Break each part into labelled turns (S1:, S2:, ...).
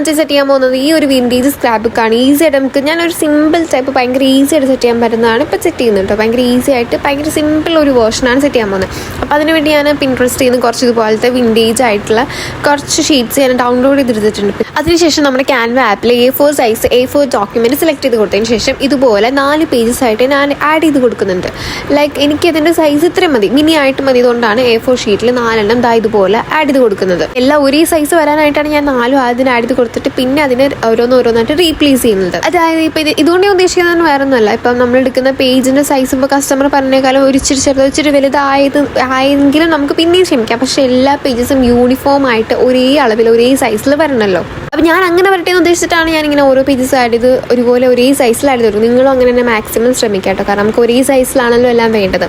S1: വെച്ചാൽ സെറ്റ് ചെയ്യാൻ പോകുന്നത് ഈ ഒരു വിൻഡീജ് സ്ക്രാപ്പ് ബുക്കാണ് ഈസി ആയിട്ട് നമുക്ക് ഞാനൊരു സിമ്പിൾ ടൈപ്പ് ഭയങ്കര ഈസി ആയിട്ട് സെറ്റ് ചെയ്യാൻ പറ്റുന്നതാണ് ഇപ്പോൾ സെറ്റ് ചെയ്യുന്നത് കേട്ടോ ഭയങ്കര ഈസി ആയിട്ട് ഭയങ്കര സിമ്പിൾ ഒരു വേർഷനാണ് സെറ്റ് ചെയ്യാൻ പോകുന്നത്. അപ്പോൾ അതിനുവേണ്ടി ഞാൻ പിൻട്രസ്റ്റ് ചെയ്യുന്ന കുറച്ച് ഇതുപോലത്തെ വിന്റേജ് ആയിട്ടുള്ള കുറച്ച് ഷീറ്റ്സ് ഞാൻ ഡൗൺലോഡ് ചെയ്തെടുത്തിട്ടുണ്ട് അതിനുശേഷം നമ്മുടെ ക്യാൻവ ആപ്പിൽ A four size A four document select ചെയ്ത് കൊടുത്തതിന് ശേഷം ഇതുപോലെ നാല് പേജസ് ആയിട്ട് ഞാൻ ആഡ് ചെയ്ത് കൊടുക്കുന്നുണ്ട്. ലൈക്ക് എനിക്ക് അതിന്റെ സൈസ് ഇത്രയും മതി. മിനി ആയിട്ട് മതി ഇതുകൊണ്ടാണ് എ ഫോർ ഷീറ്റിൽ നാലെണ്ണം ദാ ഇതുപോലെ ആഡ് ചെയ്ത് കൊടുക്കുന്നത്. എല്ലാം ഒരേ സൈസ് വരാനായിട്ടാണ് ഞാൻ നാലും ആദ്യം ആഡ് ചെയ്ത് കൊടുത്തിട്ട് പിന്നെ അതിനെ ഓരോന്ന് ഓരോന്നായിട്ട് റീപ്ലേസ് ചെയ്യുന്നത്. അതായത് ഇപ്പം ഇത് ഇതുകൊണ്ട് ഞാൻ ഉദ്ദേശിക്കുന്നത് വേറെ ഒന്നുമല്ല ഇപ്പം നമ്മൾ എടുക്കുന്ന പേജിന്റെ സൈസ് ഇപ്പോൾ കസ്റ്റമർ പറഞ്ഞേക്കാളും ഒരു ഇച്ചിരി ചെറുത് ഇച്ചിരി വലുതായത് ആയെങ്കിലും നമുക്ക് പിന്നെയും ക്ഷമിക്കാം. പക്ഷേ എല്ലാ പേജസും യൂണിഫോം ആയിട്ട് ഒരേ അളവിൽ ഒരേ സൈസിൽ വരണമല്ലോ അപ്പം ഞാൻ അങ്ങനെ വരട്ടെ എന്ന് ഉദ്ദേശിച്ചിട്ടാണ് ഞാൻ ഇങ്ങനെ ഓരോ പേജസ് ആഡ് ചെയ്ത് ഒരുപോലെ ഒരേ സൈസിലായിട്ട് ചെയ്ത് നിങ്ങളും അങ്ങനെ തന്നെ മാക്സിമം ശ്രമിക്കാം കേട്ടോ കാരണം നമുക്ക് ഒരേ സൈസിലാണല്ലോ എല്ലാം വേണ്ടത്.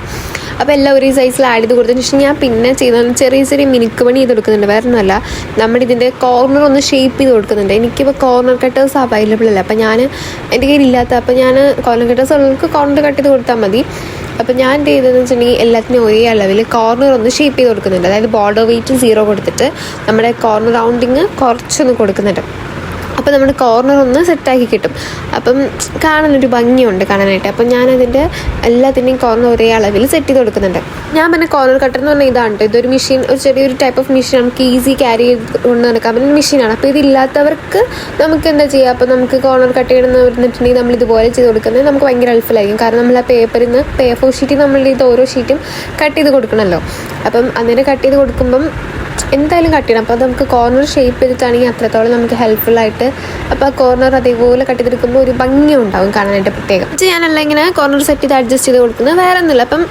S1: അപ്പോൾ എല്ലാം ഒരേ സൈസിൽ ആഡ് ചെയ്ത് കൊടുത്തതിന് ശേഷം ഞാൻ പിന്നെ ചെയ്യുന്നത് ചെറിയ ചെറിയ മിനുക്ക് പണി ചെയ്ത് കൊടുക്കുന്നുണ്ട്. വേറെ ഒന്നുമല്ല. നമ്മുടെ ഇതിന്റെ കോർണർ ഒന്ന് ഷേപ്പ് ചെയ്ത് കൊടുക്കുന്നുണ്ട്. എനിക്കിപ്പോൾ കോർണർ കട്ടേഴ്സ് അവൈലബിൾ അല്ല? അപ്പോൾ ഞാൻ എന്റെ കയ്യിൽ ഇല്ലാത്ത അപ്പോൾ ഞാൻ കോർണർ കട്ടേഴ്സ് ഉള്ളവർക്ക് കോർണർ കട്ട് ചെയ്ത് കൊടുത്താൽ മതി. അപ്പോൾ ഞാൻ എന്ത് ചെയ്തതെന്ന് വെച്ചിട്ടുണ്ടെങ്കിൽ എല്ലാത്തിനും ഒരേ അളവിൽ കോർണർ ഒന്ന് ഷേപ്പ് ചെയ്ത് കൊടുക്കുന്നുണ്ട്. അതായത് ബോർഡർ വെയിറ്റ് സീറോ കൊടുത്തിട്ട് നമ്മുടെ കോർണർ റൗണ്ടിങ് കുറച്ചൊന്ന് കൊടുക്കുന്നുണ്ട്. അപ്പോൾ നമ്മുടെ കോർണർ ഒന്ന് സെറ്റാക്കി കിട്ടും. അപ്പം കാണാനൊരു ഭംഗിയുണ്ട് കാണാനായിട്ട്. അപ്പം ഞാനതിന്റെ എല്ലാത്തിന്റെയും കോർണർ ഒരേ അളവിൽ സെറ്റ് ചെയ്ത് കൊടുക്കുന്നുണ്ട്. ഞാൻ പിന്നെ കോർണർ കട്ടർ എന്ന് പറഞ്ഞാൽ ഇതാണ്. ഇതൊരു മെഷീൻ ഒരു ചെറിയൊരു ടൈപ്പ് ഓഫ് മെഷീൻ നമുക്ക് ഈസി ക്യാരി ചെയ്ത് കൊണ്ട് നടക്കാൻ പറ്റുന്ന മെഷീനാണ് അപ്പോൾ ഇതില്ലാത്തവർക്ക് നമുക്ക് എന്താ ചെയ്യുക അപ്പോൾ നമുക്ക് കോർണർ കട്ട് ചെയ്യണമെന്ന് പറഞ്ഞിട്ടുണ്ടെങ്കിൽ നമ്മൾ ഇതുപോലെ ചെയ്ത് കൊടുക്കുന്നത് നമുക്ക് ഭയങ്കര ഹെൽപ്ഫുള്ളായിരിക്കും കാരണം നമ്മൾ ആ പേപ്പറിൽ നിന്ന് പേപ്പർ ഷീറ്റിൽ നമ്മൾ ഇത് ഓരോ ഷീറ്റും കട്ട് ചെയ്ത് കൊടുക്കണമല്ലോ അപ്പം അങ്ങനെ കട്ട് ചെയ്ത് കൊടുക്കുമ്പം എന്തായാലും കട്ട് ചെയ്യണം. അപ്പോൾ നമുക്ക് കോർണർ ഷേപ്പ് ചെയ്തിട്ടാണെങ്കിൽ അത്രത്തോളം നമുക്ക് ഹെൽപ്ഫുൾ ആയിട്ട് അപ്പോൾ ആ കോർണർ അതേപോലെ കട്ട് ചെയ്തെടുക്കുമ്പോൾ ഒരു ഭംഗി ഉണ്ടാവും കാണാനായിട്ട് പ്രത്യേകം. ഞാൻ ഞാനല്ല ഇങ്ങനെ കോർണർ സെറ്റ് ചെയ്ത് അഡ്ജസ്റ്റ് ചെയ്ത് കൊടുക്കുന്നത്. വേറെ ഒന്നുമില്ല അപ്പം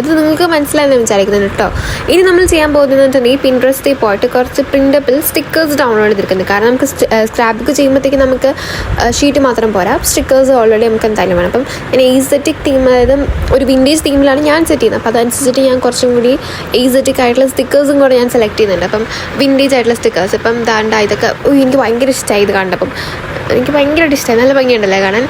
S1: ഇത് നിങ്ങൾക്ക് മനസ്സിലായെന്ന് വിചാരിക്കുന്നു കേട്ടോ. ഇനി നമ്മൾ ചെയ്യാൻ പോകുന്നത് വെച്ചിട്ടുണ്ടെങ്കിൽ പിൻട്രസ്റ്റിൽ പോയിട്ട് കുറച്ച് പ്രിന്റബിൾ സ്റ്റിക്കേഴ്സ് ഡൗൺലോഡ് ചെയ്തിരിക്കുന്നത് കാരണം നമുക്ക് സ്ക്രാപ്പ് ബുക്ക് ചെയ്യുമ്പോഴത്തേക്ക് നമുക്ക് ഷീറ്റ് മാത്രം പോരാ. സ്റ്റിക്കേഴ്സ് ഓൾറെഡി നമുക്ക് എന്തായാലും വേണം. അപ്പം ഞാൻ ഈസറ്റിക് തീം അതായത് ഒരു വിൻഡേജ് തീമിലാണ് ഞാൻ സെറ്റ് ചെയ്യുന്നത്. അപ്പോൾ അതനുസരിച്ചിട്ട് ഞാൻ കുറച്ചും കൂടി ഈസറ്റിക് ആയിട്ടുള്ള സ്റ്റിക്കേഴ്സും കൂടെ ഞാൻ സെലക്ട് ചെയ്യുന്നുണ്ട്. അപ്പം വിൻഡേജ് ആയിട്ടുള്ള സ്റ്റിക്കേഴ്സ് ഇപ്പം ദാണ്ട ഇതൊക്കെ എനിക്ക് ഭയങ്കര ഇഷ്ടമായി ഇത് കണ്ടപ്പം. എനിക്ക് ഭയങ്കരമായിട്ട് ഇഷ്ടമായി നല്ല ഭംഗിയുണ്ടല്ലേ കാണാൻ?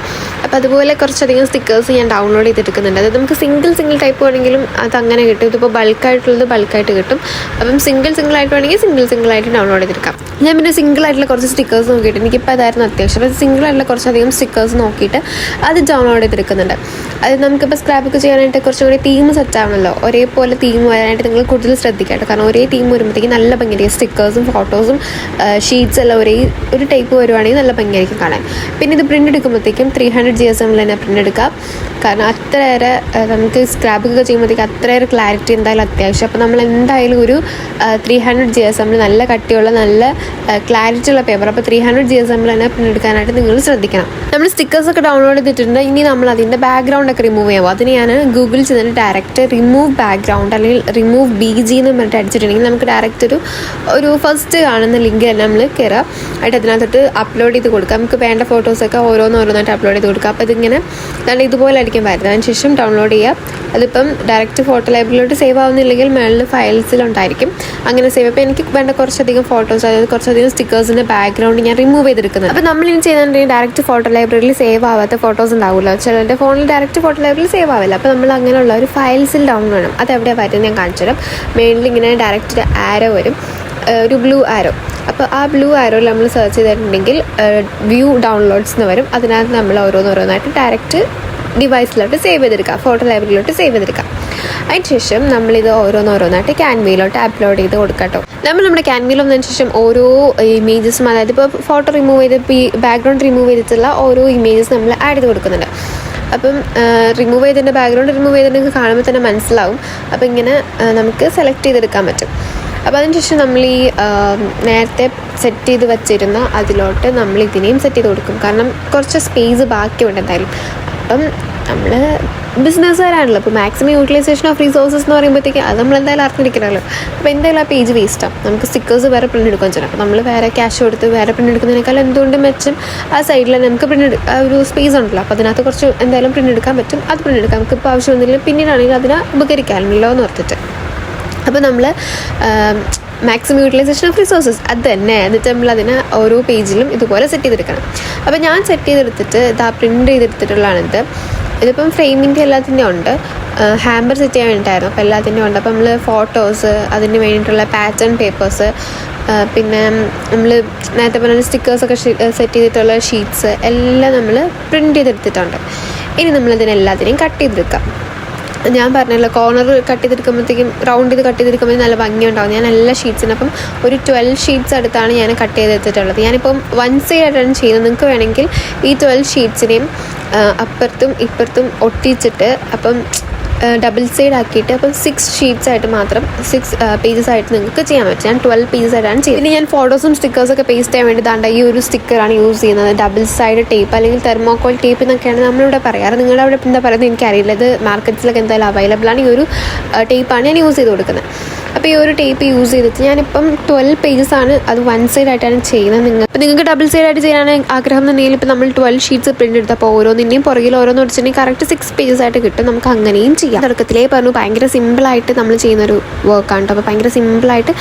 S1: അപ്പോൾ അതുപോലെ കുറച്ചധികം സ്റ്റിക്കേഴ്സ് ഞാൻ ഡൗൺലോഡ് ചെയ്തെടുക്കുന്നുണ്ട് അതായത് നമുക്ക് സിംഗിൾ സിംഗിൾ ടൈപ്പ് വേണമെങ്കിലും അത് അങ്ങനെ കിട്ടും. ഇതിപ്പോൾ ബൾക്കായിട്ടുള്ളത് ബൾക്കായിട്ട് കിട്ടും. അപ്പം സിംഗിൾ സിംഗിൾ ആയിട്ട് വേണമെങ്കിൽ സിംഗിൾ സിംഗിൾ ആയിട്ട് ഡൗൺലോഡ് ചെയ്തെടുക്കാം. ഞാൻ പിന്നെ സിംഗിൾ ആയിട്ടുള്ള കുറച്ച് സ്റ്റിക്കേഴ്സ് നോക്കിയിട്ട് എനിക്കിപ്പോൾ അതായിരുന്നു അത്യാവശ്യം. അപ്പോൾ സിംഗിൾ ആയിട്ടുള്ള കുറച്ചധികം സ്റ്റിക്കേഴ്സ് നോക്കിയിട്ട് അത് ഡൗൺലോഡ് ചെയ്തെടുക്കുന്നുണ്ട്. അത് നമുക്കിപ്പോൾ സ്ക്രാപ്പ് ചെയ്യാനായിട്ട് കുറച്ചും കൂടി തീം സെറ്റ് ആവണമല്ലോ ഒരേപോലെ തീം വരാനായിട്ട് നിങ്ങൾ കൂടുതൽ ശ്രദ്ധിക്കാട്ടോ. കാരണം ഒരേ തീം വരുമ്പോഴത്തേക്ക് നല്ല ഭംഗിയായിരിക്കും. സ്റ്റിക്കേഴ്സും ഫോട്ടോസും ഷീറ്റ്സ് എല്ലാം ഒരേ ഒരു ടൈപ്പ് വരുവാണെങ്കിൽ നല്ല ഭംഗിയായിരിക്കും. കാണാൻ പിന്നെ ഇത് പ്രിന്റ് എടുക്കുമ്പോഴത്തേക്കും ത്രീ ഹൺഡ്രഡ് ജി എസ് എമ്മിൽ തന്നെ പ്രിന്റ് എടുക്കാം. കാരണം അത്രയേറെ നമുക്ക് സ്ക്രാബൊക്കെ ചെയ്യുമ്പോഴത്തേക്ക് അത്രയേറെ ക്ലാരിറ്റി എന്തായാലും അത്യാവശ്യം. അപ്പോൾ നമ്മൾ എന്തായാലും ഒരു ത്രീ ഹൺഡ്രഡ് ജി എസ് എമ്മിൽ നല്ല കട്ടിയുള്ള നല്ല ക്ലാരിറ്റി ഉള്ള പേപ്പർ അപ്പോൾ ത്രീ ഹൺഡ്രഡ് ജി എസ് എമ്മിൽ തന്നെ പ്രിന്റ് എടുക്കാനായിട്ട് നിങ്ങൾ ശ്രദ്ധിക്കണം. നമ്മൾ സ്റ്റിക്കേഴ്സ് ഒക്കെ ഡൗൺലോഡ് ചെയ്തിട്ടുണ്ട്. ഇനി നമ്മൾ അതിന്റെ ബാക്ക്ഗ്രൗണ്ട് ഒക്കെ റിമൂവ് ചെയ്യാമോ അതിന് ഞാൻ ഗൂഗിൾ ചെയ്തിട്ട് ഡയറക്റ്റ് റിമൂവ് ബാക്ക്ഗ്രൗണ്ട് അല്ലെങ്കിൽ റിമൂവ് ബി ജി എന്ന് പറഞ്ഞിട്ട് അടിച്ചിട്ടുണ്ടെങ്കിൽ നമുക്ക് ഡയറക്റ്റ് ഒരു ഒരു ഫസ്റ്റ് കാണുന്ന ലിങ്ക് തന്നെ നമ്മൾ കയറുക ആയിട്ട് അതിനകത്തോട്ട് അപ്ലോഡ് ചെയ്ത് കൊടുക്കുക നമുക്ക് വേണ്ട ഫോട്ടോസൊക്കെ ഓരോന്നോരോന്നായിട്ട് അപ്ലോഡ് ചെയ്ത് കൊടുക്കുക അപ്പോൾ ഇതിങ്ങനെ നല്ല ഇതുപോലെ ആയിരിക്കും വരുന്നത് അതിന് ശേഷം ഡൗൺലോഡ് ചെയ്യുക. അതിപ്പം ഡയറക്റ്റ് ഫോട്ടോ ലൈബ്രറിയിലോട്ട് സേവ് ആവുന്നില്ലെങ്കിൽ മേളിൽ ഫയൽസിലുണ്ടായിരിക്കും അങ്ങനെ സേവ് അപ്പോൾ എനിക്ക് വേണ്ട കുറച്ചധികം ഫോട്ടോസ് അതായത് കുറച്ചധികം സ്റ്റിക്കേഴ്സിന്റെ ബാക്ക്ഗ്രൗണ്ട് ഞാൻ റിമൂവ് ചെയ്തെടുക്കുന്നത്. അപ്പോൾ നമ്മൾ ഇനി ചെയ്യുന്നുണ്ടെങ്കിൽ ഡയറക്റ്റ് ഫോട്ടോ ലൈബ്രറിയിൽ സേവ് ആവാത്ത ഫോട്ടോസ് ഉണ്ടാവില്ല ചിലരുടെ ഫോണിൽ ഡയറക്റ്റ് ഫോട്ടോ ലൈബ്രറിയിൽ സേവ് ആവില്ല. അപ്പോൾ നമ്മൾ അങ്ങനെയുള്ള ഒരു ഫയൽസിൽ ഡൗൺ വേണം അത് എവിടെ വരും ഞാൻ കാണിച്ചു തരാം. മെയിനിൽ ഇങ്ങനെ ഡയറക്റ്റ് ആരോ വരും. ഒരു ബ്ലൂ ആരോ അപ്പോൾ ആ ബ്ലൂ ആരോയിൽ നമ്മൾ സെർച്ച് ചെയ്തിട്ടുണ്ടെങ്കിൽ വ്യൂ ഡൗൺലോഡ്സ് എന്ന് വരും. അതിനകത്ത് നമ്മൾ ഓരോന്നോരോന്നായിട്ട് ഡയറക്റ്റ് ഡിവൈസിലോട്ട് സേവ് ചെയ്തെടുക്കുക ഫോട്ടോ ലൈബ്രറിയിലോട്ട് സേവ് ചെയ്തെടുക്കുക അതിനുശേഷം നമ്മളിത് ഓരോന്നോരോന്നായിട്ട് ക്യാൻവയിലോട്ട് അപ്ലോഡ് ചെയ്ത് കൊടുക്കട്ടോ. നമ്മൾ നമ്മുടെ ക്യാൻവയിൽ വന്നതിന് ശേഷം ഓരോ ഇമേജസും അതായത് ഇപ്പോൾ ഫോട്ടോ റിമൂവ് ചെയ്ത് ബാക്ക്ഗ്രൗണ്ട് റിമൂവ് ചെയ്തിട്ടുള്ള ഓരോ ഇമേജസ് നമ്മൾ ആഡ് ചെയ്ത് കൊടുക്കുന്നുണ്ട്. അപ്പം റിമൂവ് ചെയ്തതിന്റെ ബാക്ക്ഗ്രൗണ്ട് റിമൂവ് ചെയ്തിട്ട് കാണുമ്പോൾ തന്നെ മനസ്സിലാവും. അപ്പോൾ ഇങ്ങനെ നമുക്ക് സെലക്ട് ചെയ്തെടുക്കാൻ പറ്റും. അപ്പോൾ അതിനുശേഷം നമ്മൾ ഈ നേരത്തെ സെറ്റ് ചെയ്ത് വെച്ചിരുന്ന അതിലോട്ട് നമ്മൾ ഇതിനെയും സെറ്റ് ചെയ്ത് കൊടുക്കും. കാരണം കുറച്ച് സ്പേസ് ബാക്കിയുണ്ട് എന്തായാലും. അപ്പം നമ്മൾ ബിസിനസ്സുകാരാണല്ലോ അപ്പോൾ മാക്സിമം യൂട്ടിലൈസേഷൻ ഓഫ് റിസോഴ്സസ് എന്ന് പറയുമ്പോഴത്തേക്ക് അത് നമ്മൾ എന്തായാലും അറിഞ്ഞിരിക്കണമല്ലോ. അപ്പോൾ എന്തായാലും ആ പേജ് വേസ്റ്റാണ് നമുക്ക് സ്റ്റിക്കേഴ്സ് വേറെ പ്രിന്റ് എടുക്കാൻ ചെയ്യണം അപ്പോൾ നമ്മൾ വേറെ ക്യാഷ് കൊടുത്ത് വേറെ പ്രിന്റ് എടുക്കുന്നതിനേക്കാൾ എന്തുകൊണ്ട് മെച്ചം? ആ സൈഡിൽ നമുക്ക് പ്രിന്റ് ആ ഒരു സ്പേസ് ഉണ്ടല്ലോ. അപ്പോൾ അതിനകത്ത് കുറച്ച് എന്തായാലും പ്രിന്റ് എടുക്കാൻ പറ്റും. അത് പ്രിന്റ് എടുക്കാം. നമുക്ക് ഇപ്പോൾ ആവശ്യമൊന്നുമില്ല. പിന്നീടാണെങ്കിൽ അതിനെ ഉപകരിക്കാമല്ലോ എന്ന് ഓർത്തിട്ട്. അപ്പോൾ നമ്മൾ മാക്സിമം യൂട്ടിലൈസേഷൻ ഓഫ് റിസോഴ്സസ് അത് തന്നെ. എന്നിട്ട് നമ്മൾ അതിനെ ഓരോ പേജിലും ഇതുപോലെ സെറ്റ് ചെയ്തെടുക്കണം. അപ്പോൾ ഞാൻ സെറ്റ് ചെയ്തെടുത്തിട്ട് ഇതാ പ്രിന്റ് ചെയ്തെടുത്തിട്ടുള്ളതാണിത് ഇതിപ്പം ഫ്രെയിമിന്റെ എല്ലാത്തിന്റെ ഉണ്ട്. ഹാമ്പർ സെറ്റ് ചെയ്യാൻ വേണ്ടിയിട്ടായിരുന്നു. അപ്പോൾ എല്ലാത്തിന്റെ ഉണ്ട്. അപ്പോൾ നമ്മൾ ഫോട്ടോസ് അതിന് വേണ്ടിയിട്ടുള്ള പാറ്റേൺ പേപ്പേഴ്സ് പിന്നെ നമ്മൾ നേരത്തെ പറഞ്ഞ സ്റ്റിക്കേഴ്സൊക്കെ സെറ്റ് ചെയ്തിട്ടുള്ള ഷീറ്റ്സ് എല്ലാം നമ്മൾ പ്രിന്റ് ചെയ്തെടുത്തിട്ടുണ്ട്. ഇനി നമ്മളതിനെല്ലാത്തിനെയും കട്ട് ചെയ്തെടുക്കാം. ഞാൻ പറഞ്ഞല്ലോ കോർണർ കട്ട് ചെയ്തെടുക്കുമ്പോഴത്തേക്കും റൗണ്ട് ചെയ്ത് കട്ട് ചെയ്തെടുക്കുമ്പോൾ നല്ല ഭംഗിയുണ്ടാവും. ഞാൻ എല്ലാ ഷീറ്റ്സിനും അപ്പം ഒരു ട്വൽവ് ഷീറ്റ്സ് അടുത്താണ് ഞാൻ കട്ട് ചെയ്തെടുത്തിട്ടുള്ളത് ഞാനിപ്പം വൺ സൈഡ് ആയിട്ടാണ് ചെയ്യുന്നത്. നിങ്ങൾക്ക് വേണമെങ്കിൽ ഈ ട്വൽവ് ഷീറ്റ്സിനെയും അപ്പുറത്തും ഇപ്പുറത്തും ഒട്ടിച്ചിട്ട് അപ്പം ഡബിൾ സൈഡ് ആക്കിയിട്ട് അപ്പം സിക്സ് ഷീറ്റ്സ് ആയിട്ട് മാത്രം സിക്സ് പേജസ് ആയിട്ട് നിങ്ങൾക്ക് ചെയ്യാൻ പറ്റും. ഞാൻ ട്വൽവ് പേജസ് ആയിട്ടാണ് ചെയ്യുന്നത്. ഇനി ഞാൻ ഫോട്ടോസും സ്റ്റിക്കേഴ്സൊക്കെ പേസ്റ്റ് ചെയ്യാൻ വേണ്ടി ദാണ്ട ഈ ഒരു സ്റ്റിക്കറാണ് യൂസ് ചെയ്യുന്നത്. ഡബിൾ സൈഡ് ടേപ്പ് അല്ലെങ്കിൽ തെർമോക്കോൾ ടേപ്പ് എന്നൊക്കെയാണ് നമ്മളിവിടെ പറയാറ്. നിങ്ങളുടെ അവിടെ എന്താ പറയുന്നത് എനിക്കറിയില്ല. ഇത് മാർക്കറ്റ്സിലൊക്കെ എന്തായാലും അവൈലബിൾ ആണ്. ഈ ഒരു ടേപ്പാണ് ഞാൻ യൂസ് ചെയ്ത് കൊടുക്കുന്നത്. അപ്പോൾ ഈ ഒരു ടേപ്പ് യൂസ് ചെയ്തിട്ട് ഞാനിപ്പം ട്വൽവ് പേജസ് ആണ് അത് വൺ സൈഡ് ആയിട്ടാണ് ചെയ്യുന്നത് നിങ്ങൾ അപ്പോൾ നിങ്ങൾക്ക് ഡബിൾ സൈഡ് ആയിട്ട് ചെയ്യാനാണ് ആഗ്രഹം എന്നുണ്ടെങ്കിൽ ഇപ്പോൾ നമ്മൾ ട്വൽവ് ഷീറ്റ്സ് പ്രിന്റ് എടുത്ത് അപ്പോൾ ഓരോന്നിന്റെയും പുറകിൽ ഓരോന്ന് വെച്ചിട്ടുണ്ടെങ്കിൽ കറക്റ്റ് സിക്സ് പേജസ് ആയിട്ട് കിട്ടും. നമുക്ക് അങ്ങനെയും ചെയ്യാം. തുടക്കത്തിലേ പറഞ്ഞു ഭയങ്കര സിമ്പിളായിട്ട് നമ്മൾ ചെയ്യുന്നൊരു വർക്കാണ് കേട്ടോ അപ്പോൾ ഭയങ്കര സിമ്പിളായിട്ട്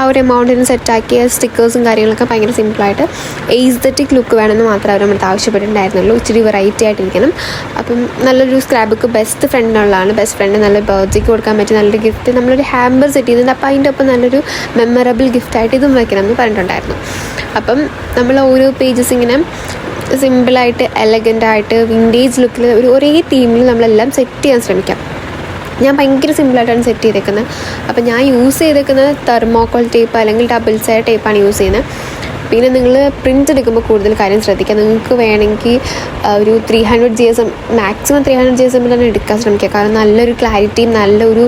S1: ആ ഒരു എമൗണ്ടിന് സെറ്റാക്കിയ സ്റ്റിക്കേഴ്സും കാര്യങ്ങളൊക്കെ ഭയങ്കര സിമ്പിളായിട്ട് എയ്സ്തറ്റിക് ലുക്ക് വേണമെന്ന് മാത്രമേ അവർ നമ്മുടെ ആവശ്യപ്പെട്ടിട്ടുണ്ടായിരുന്നുള്ളൂ. ഇച്ചിരി വെറൈറ്റി ആയിട്ടിരിക്കണം. അപ്പം നല്ലൊരു സ്ക്രാബ്ബുക്ക് ബെസ്റ്റ് ഫ്രണ്ടിനുള്ളതാണ് ബെസ്റ്റ് ഫ്രണ്ട് നല്ല ബർത്ത്ഡേക്ക് കൊടുക്കാൻ പറ്റിയ നല്ലൊരു ഗിഫ്റ്റ് നമ്മളൊരു ഹാമ്പർ സെറ്റ് ചെയ്തിട്ടുണ്ട് അപ്പോൾ അതിന്റെ ഒപ്പം നല്ലൊരു മെമ്മറബിൾ ഗിഫ്റ്റായിട്ട് ഇതും വയ്ക്കണം എന്ന് പറഞ്ഞിട്ടുണ്ടായിരുന്നു. അപ്പം നമ്മൾ ഓരോ പേജസ് ഇങ്ങനെ സിമ്പിളായിട്ട് എലഗന്റ് ആയിട്ട് വിന്റേജ് ലുക്കിൽ ഒരു ഒരേ തീമിൽ നമ്മളെല്ലാം സെറ്റ് ചെയ്യാൻ ശ്രമിക്കാം. ഞാൻ ഭയങ്കര സിമ്പിളായിട്ടാണ് സെറ്റ് ചെയ്തേക്കുന്നത് അപ്പോൾ ഞാൻ യൂസ് ചെയ്തേക്കുന്നത് തെർമോക്കോൾ ടേപ്പ് അല്ലെങ്കിൽ ഡബിൾ സൈഡ് ടേപ്പാണ് യൂസ് ചെയ്യുന്നത് പിന്നെ നിങ്ങൾ പ്രിന്റ് എടുക്കുമ്പോൾ കൂടുതൽ കാര്യം ശ്രദ്ധിക്കുക. നിങ്ങൾക്ക് വേണമെങ്കിൽ ഒരു three hundred G S M maximum three hundred G S എമ്മിൽ തന്നെ എടുക്കാൻ ശ്രമിക്കുക. കാരണം നല്ലൊരു ക്ലാരിറ്റിയും നല്ലൊരു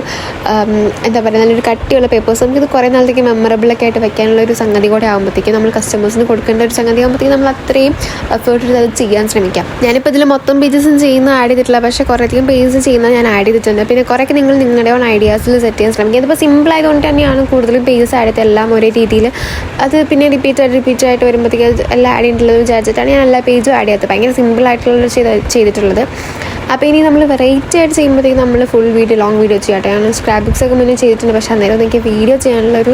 S1: എന്താ പറയുക നല്ലൊരു കട്ടിയുള്ള പേപ്പേഴ്സ് നമുക്കിത് കുറേ നാളത്തേക്ക് മെമ്മറബിളൊക്കെ ആയിട്ട് വെക്കാനുള്ള ഒരു സംഗതി കൂടെ ആകുമ്പോഴത്തേക്കും നമ്മൾ കസ്റ്റമേഴ്സിന് കൊടുക്കേണ്ട ഒരു സംഗതി ആകുമ്പോഴത്തേക്കും നമ്മൾ അത്രയും എഫേർട്ട് എടുത്ത് അത് ചെയ്യാൻ ശ്രമിക്കാം. ഞാനിപ്പോൾ ഇതിൽ മൊത്തം പേജസും ചെയ്യുന്ന ആഡ് ചെയ്തിട്ടില്ല. പക്ഷേ കുറേയധികം പേജസ് ചെയ്യുന്ന ഞാൻ ആഡ് ചെയ്തിട്ടുണ്ട്. പിന്നെ കുറേയൊക്കെ നിങ്ങൾ നിങ്ങളുടെ ഓൺ ഐഡിയാസിൽ സെറ്റ് ചെയ്യാൻ ശ്രമിക്കുക. ഇതിപ്പോൾ സിമ്പിൾ ആയതുകൊണ്ട് തന്നെയാണ് കൂടുതലും പേജസ് ആഡ് എല്ലാം ഒരേ രീതിയിൽ അത് പിന്നെ റിപ്പീറ്റ് ആയിട്ട് റിപ്പീറ്റ് ആയിട്ട് വരുമ്പോഴത്തേക്ക് എല്ലാം ആഡ് ചെയ്തിട്ടുള്ളത് വിചാരിച്ചിട്ടാണ് ഞാൻ എല്ലാ പേജും ആഡ് ചെയ്യാത്തത്. ഭയങ്കര സിമ്പിൾ ആയിട്ടുള്ള ചെയ്ത് ചെയ്തിട്ടുള്ളത്. അപ്പോൾ ഇനി നമ്മൾ വെറൈറ്റി ആയിട്ട് ചെയ്യുമ്പോഴത്തേക്കും നമ്മൾ ഫുൾ വീഡിയോ ലോങ് വീഡിയോ ചെയ്യട്ടെ. സ്ക്രാപ്പ് ബുക്സ് ഒക്കെ മുന്നേ ചെയ്തിട്ടുണ്ട്. പക്ഷേ അന്നേരം എനിക്ക് വീഡിയോ ചെയ്യാനുള്ള ഒരു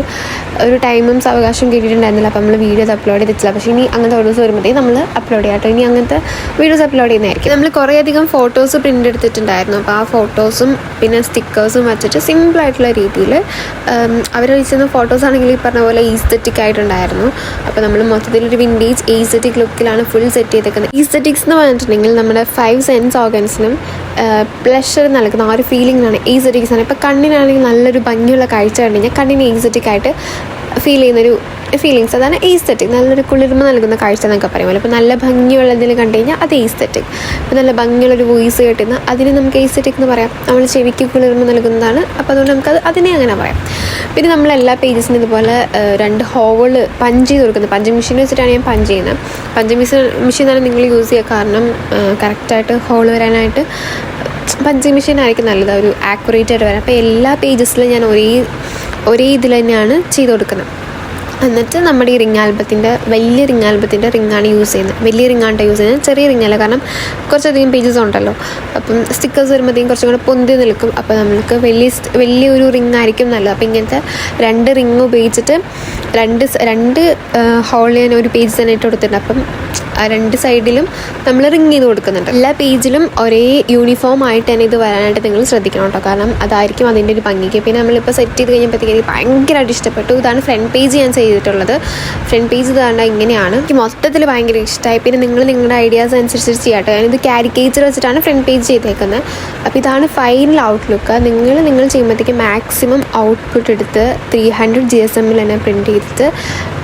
S1: ഒരു ടൈമും അവകാശം കിട്ടിയിട്ടുണ്ടായിരുന്നില്ല. അപ്പോൾ നമ്മൾ വീഡിയോസ് അപ്ലോഡ് ചെയ്തിട്ടില്ല. പക്ഷേ ഇനി അങ്ങനത്തെ ഓർഡേഴ്സ് വരുമ്പോഴത്തേക്കും നമ്മൾ അപ്ലോഡ് ചെയ്യാട്ടോ. ഇനി അങ്ങനത്തെ വീഡിയോസ് അപ്ലോഡ് ചെയ്യുന്നതായിരിക്കും. നമ്മൾ കുറേയധികം ഫോട്ടോസ് പ്രിന്റ് എടുത്തിട്ടുണ്ടായിരുന്നു. അപ്പോൾ ആ ഫോട്ടോസും പിന്നെ സ്റ്റിക്കേഴ്സും വെച്ചിട്ട് സിമ്പിളായിട്ടുള്ള രീതിയിൽ അവർ വെച്ചിരുന്ന ഫോട്ടോസ് ആണെങ്കിൽ ഈ പറഞ്ഞ പോലെ ഈസ്തറ്റിക് ആയിട്ടുണ്ടായിരുന്നു. അപ്പോൾ നമ്മൾ മൊത്തത്തിൽ ഒരു വിന്റേജ് ഈസ്തറ്റിക് ലുക്കിലാണ് ഫുൾ സെറ്റ് ചെയ്തേക്കുന്നത്. ഈസ്തറ്റിക്സ് എന്ന് പറഞ്ഞിട്ടുണ്ടെങ്കിൽ നമ്മുടെ ഫൈവ് സെൻസ് ഓർഗൻസിനും പ്ലഷർ നൽകുന്ന ആ ഒരു ഫീലിംഗാണ് ഈസറ്റിക്സ് ആണ് ഇപ്പോൾ കണ്ണിനാണെങ്കിൽ നല്ലൊരു ഭംഗിയുള്ള കാഴ്ച കണ്ടു കഴിഞ്ഞാൽ കണ്ണിന് ഈസറ്റിക് ആയിട്ട് ഫീൽ ചെയ്യുന്നൊരു ഫീലിങ്സ് അതാണ് ഈസ്തറ്റിക് നല്ലൊരു കുളിർമ നൽകുന്ന കാഴ്ച എന്നൊക്കെ പറയുമല്ലോ അപ്പോൾ നല്ല ഭംഗിയുള്ള എന്തെങ്കിലും കണ്ടു കഴിഞ്ഞാൽ അത് ഈസ്തറ്റിക് ഇപ്പോൾ നല്ല ഭംഗിയുള്ളൊരു വോയിസ് കേട്ടുന്ന അതിന് നമുക്ക് ഈസ്തറ്റിക് എന്ന് പറയാം. നമ്മൾ ചെവിക്ക് കുളിർമ നൽകുന്നതാണ്. അപ്പോൾ അതുകൊണ്ട് നമുക്കത് അതിനെ അങ്ങനെ പറയാം. പിന്നെ നമ്മൾ എല്ലാ പേജസിനും ഇതുപോലെ രണ്ട് ഹോൾ പഞ്ച് ചെയ്ത് കൊടുക്കുന്നത് പഞ്ച് മെഷീൻ വെച്ചിട്ടാണ് ഞാൻ പഞ്ച് ചെയ്യുന്നത്. പഞ്ച് മെഷീൻ മെഷീനാണ് നിങ്ങൾ യൂസ് ചെയ്യുക. കാരണം കറക്റ്റായിട്ട് ഹോൾ വരാനായിട്ട് പഞ്ച് മെഷീൻ ആയിരിക്കും നല്ലത്. ഒരു ആക്യുറേറ്റ് ആയിട്ട് വരാം അപ്പോൾ എല്ലാ പേജസിലും ഞാൻ ഒരേ ഒരേ ഇതിൽ തന്നെയാണ് ചെയ്ത് കൊടുക്കുന്നത്. എന്നിട്ട് നമ്മുടെ ഈ റിംഗ് വലിയ റിംഗ് ആൽബത്തിന്റെ റിങ്ങാണ് യൂസ് ചെയ്യുന്നത്. വലിയ റിങ്ങാണ് യൂസ് ചെയ്യുന്നത്. ചെറിയ റിങ്ങല്ല. കാരണം കുറച്ചധികം പേജസ് ഉണ്ടല്ലോ. അപ്പം സ്റ്റിക്കേഴ്സ് വരുമ്പോഴത്തേക്കും കുറച്ചും കൂടെ പൊന്തി നിൽക്കും. അപ്പോൾ നമുക്ക് വലിയ വലിയൊരു റിംഗ് ആയിരിക്കും നല്ലത്. അപ്പോൾ ഇങ്ങനത്തെ രണ്ട് റിങ് ഉപയോഗിച്ചിട്ട് രണ്ട് രണ്ട് ഹോളിൽ ഞാൻ ഒരു പേജ് തന്നെ ഇട്ട് കൊടുത്തിട്ടുണ്ട്. അപ്പം ആ രണ്ട് സൈഡിലും നമ്മൾ റിങ് ചെയ്ത് കൊടുക്കുന്നുണ്ട്. എല്ലാ പേജിലും ഒരേ യൂണിഫോം ആയിട്ട് തന്നെ ഇത് വരാനായിട്ട് നിങ്ങൾ ശ്രദ്ധിക്കണം കേട്ടോ. കാരണം അതായിരിക്കും അതിന്റെ ഒരു ഭംഗിക്ക്. പിന്നെ നമ്മളിപ്പോൾ സെറ്റ് ചെയ്ത് കഴിഞ്ഞപ്പോഴത്തേക്ക് ഭയങ്കരമായിട്ട് ഇഷ്ടപ്പെട്ടു. ഇതാണ് ഫ്രണ്ട് പേജ് ഞാൻ ചെയ്തിട്ടുള്ളത്. ഫ്രണ്ട് പേജ് ഇതാണ്ട് ഇങ്ങനെയാണ്. എനിക്ക് മൊത്തത്തിൽ ഭയങ്കര ഇഷ്ടമായി പിന്നെ നിങ്ങൾ നിങ്ങളുടെ ഐഡിയാസ് അനുസരിച്ച് ചെയ്യാട്ടോ. ഞാനിത് കാരിക്കേച്ചർ വെച്ചിട്ടാണ് ഫ്രണ്ട് പേജ് ചെയ്തേക്കുന്നത് അപ്പോൾ ഇതാണ് ഫൈനൽ ഔട്ട്ലുക്ക് നിങ്ങൾ നിങ്ങൾ ചെയ്യുമ്പോഴത്തേക്ക് മാക്സിമം ഔട്ട്പുട്ട് എടുത്ത് ത്രീ ഹൺഡ്രഡ് ജി എസ് എമ്മിൽ തന്നെ പ്രിന്റ് ചെയ്തിട്ട്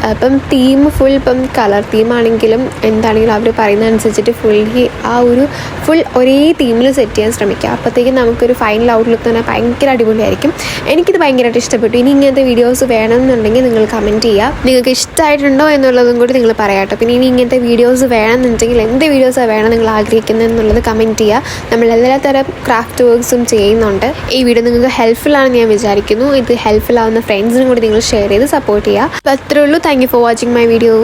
S1: അപ്പം തീം ഫുൾ ഇപ്പം കളർ തീമാണെങ്കിലും എന്താണെങ്കിലും അവർ പറയുന്ന അനുസരിച്ചിട്ട് ഫുള്ളി ആ ഒരു ഫുൾ ഒരേ തീമിൽ സെറ്റ് ചെയ്യാൻ ശ്രമിക്കുക അപ്പോഴത്തേക്കും നമുക്കൊരു ഫൈനൽ ഔട്ട്ലുക്ക് തന്നെ ഭയങ്കര അടിപൊളിയായിരിക്കും. എനിക്കിത് ഭയങ്കരമായിട്ട് ഇഷ്ടപ്പെട്ടു. ഇനി ഇങ്ങനത്തെ വീഡിയോസ് വേണമെന്നുണ്ടെങ്കിൽ നിങ്ങൾ കമന്റ് ചെയ്യുക നിങ്ങൾക്ക് ഇഷ്ടമായിട്ടുണ്ടോ എന്നുള്ളതും കൂടി നിങ്ങൾ പറയാട്ടോ പിന്നെ ഇനി ഇങ്ങനത്തെ വീഡിയോസ് വേണമെന്നുണ്ടെങ്കിൽ എന്ത് വീഡിയോസാണ് വേണം നിങ്ങൾ ആഗ്രഹിക്കുന്നത് എന്നുള്ളത് കമന്റ് ചെയ്യുക. നമ്മൾ എല്ലാത്തരം തരം ക്രാഫ്റ്റ് വർക്ക്സും ചെയ്യുന്നുണ്ട്. ഈ വീഡിയോ നിങ്ങൾക്ക് ഹെൽപ്ഫുൾ ആണെന്ന് ഞാൻ വിചാരിക്കുന്നു. ഇത് ഹെൽപ്ഫുൾ ആവുന്ന ഫ്രണ്ട്സിനും കൂടി നിങ്ങൾ ഷെയർ ചെയ്ത് സപ്പോർട്ട് ചെയ്യുക. അപ്പോൾ അത്രേ ഉള്ളൂ. Thank you for watching my video